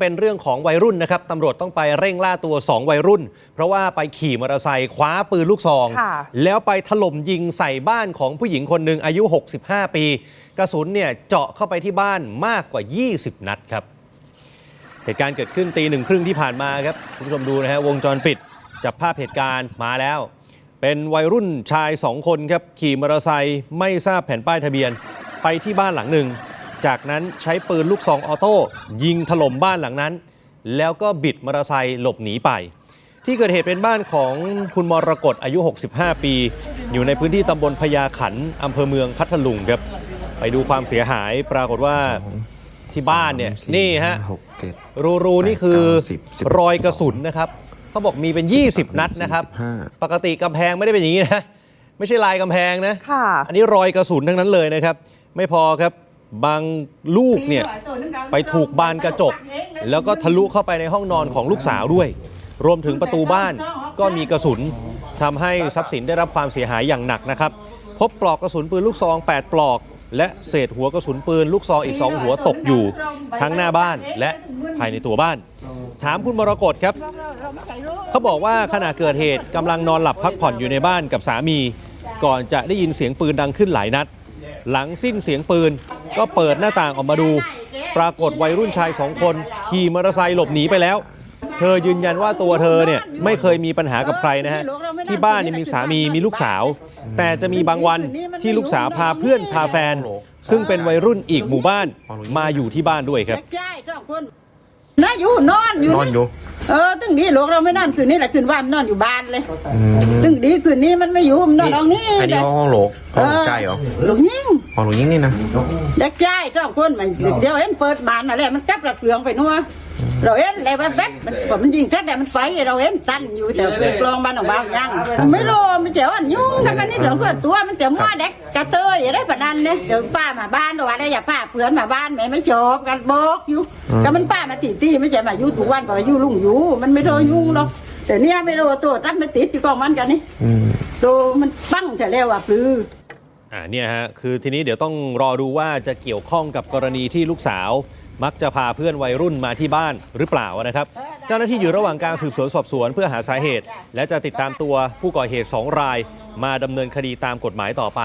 เป็นเรื่องของวัยรุ่นนะครับตำรวจต้องไปเร่งล่าตัว 2 วัยรุ่น เพราะว่าไปขี่มอเตอร์ไซค์คว้าปืนลูกซองค่ะแล้วไปถล่มยิงใส่บ้านของผู้หญิงคนหนึ่งอายุ 65 ปี กระสุนเนี่ยเจาะเข้าไปที่บ้านมากกว่า 20 นัดครับ เหตุการณ์เกิดขึ้นตีหนึ่งครึ่งที่ผ่านมาครับคุณผู้ชมดูนะฮะวงจรปิด จับภาพเหตุการณ์มาแล้ว เป็นวัยรุ่นชายสองคนครับขี่มอเตอร์ไซค์ไม่ทราบแผ่นป้ายทะเบียนไปที่บ้านหลังหนึ่ง จากนั้นใช้ปืนลูกซองออโต้ยิงถล่มบ้านหลังนั้น แล้วก็บิดมอเตอร์ไซค์หลบหนีไป ที่เกิดเหตุเป็นบ้านของคุณมรกตอายุ 65 ปี อยู่ในพื้นที่ตำบลพญาขันธ์อำเภอเมืองพัทลุงครับ ไปดูความเสียหายปรากฏว่าที่บ้านเนี่ยสมสี่นี่ฮะห้าหกเจ็ดรูรูนี่คือแปดเก้าสิบสิบรอยกระสุนนะครับเขาบอกมีเป็น 20 นัดนะครับสิบห้าปกติกำแพงไม่ได้เป็นอย่างนี้นะ ไม่ใช่ลายกำแพงนะค่ะอันนี้รอยกระสุนทั้งนั้นเลยนะครับ ไม่พอครับ บางลูกเนี่ยไปถูกบานกระจก แล้วก็ทะลุเข้าไปในห้องนอนของลูกสาวด้วย รวมถึงประตูบ้านก็มีกระสุนทำให้ทรัพย์สินได้รับความเสียหายอย่างหนักนะครับ พบปลอกกระสุนปืนลูกซอง 8 ปลอก และเศษหัวกระสุนปืนลูกซองอีก 2 หัวตกอยู่ ทั้งหน้าบ้านและภายในตัวบ้าน ถามคุณมรกตครับ เขาบอกว่าขณะเกิดเหตุกำลังนอนหลับพักผ่อนอยู่ในบ้านกับสามี ก่อนจะได้ยินเสียงปืนดังขึ้นหลายนัด หลังสิ้นเสียงปืน ก็เปิดหน้าต่างออกมาดู ปรากฏวัยรุ่นชายสองคน ขี่มอเตอร์ไซค์หลบหนีไปแล้ว เธอยืนยันว่าตัวเธอเนี่ยไม่เคยมีปัญหากับใครนะฮะ ที่บ้านเนี่ยมีสามีมีลูกสาว แต่จะมีบางวันที่ลูกสาวพาเพื่อนพาแฟน ซึ่งเป็นวัยรุ่นอีกหมู่บ้านมาอยู่ที่บ้านด้วยครับใช่สองคนน่าอยู่นอนอยู่ นอนอยู่ เออตึงนี้ลูกเราไม่นอนคืนนี้แหละคืนว่ามันนอนอยู่บ้านเลย ตึงดีคืนนี้มันไม่อยู่มันนอนตรงนี้อันนี้ห้องโหลกห้องใจเหรอลูกยิ่ง ห้องโหลกยิ่งนี่นะเด็กชายสองคนมันเดี๋ยวเห็นเปิดบานอะไรมันจับระเฟืองไปนัวเราเห็นอะไรแบบแบบมันพอมันยิงแท้แต่มันไฟเราเห็นตันอยู่แต่กลองบ้านของบ้านยังไม่รู้มันเจ๋ออันยุ่งกันนี่เดี๋ยวเพื่อนตัวมันเจ๋อมั่วเด็กกระเตยอะไรแบบนั้นเนี่ยเดี๋ยวป้ามาบ้านตัวอะไรอย่าป้าเพื่อนมาบ้านแม่ไม่ชอบกันบอกอยู่ก็มันป้ามาตีตีไม่ใช่มาอยู่ทุกวันก็อยู่ลุงอยู่มันไม่โดนยุ่งหรอกแต่เนี่ยไม่รู้ตัวตั้งไม่ติดอยู่กองมันกันนี่อืมตัวมันปั้งจะเร็วอะปลือ อ่าเนี่ยฮะคือทีนี้เดี๋ยวต้องรอดูว่าจะเกี่ยวข้องกับกรณีที่ลูกสาว มักจะพาเพื่อนวัยรุ่นมาที่บ้านหรือเปล่านะครับ เจ้าหน้าที่อยู่ระหว่างการสืบสวนสอบสวนเพื่อหาสาเหตุ และจะติดตามตัวผู้ก่อเหตุ 2 ราย มาดำเนินคดีตามกฎหมายต่อไป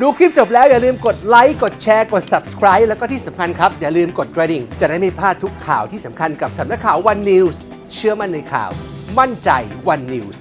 ดูคลิปจบแล้วอย่าลืมกดไลค์กดแชร์กด subscribe แล้วก็ที่สำคัญครับ อย่าลืมกดกระดิ่ง จะได้ไม่พลาดทุกข่าวที่สำคัญกับสำนักข่าว One News เชื่อมั่นในข่าว มั่นใจ One News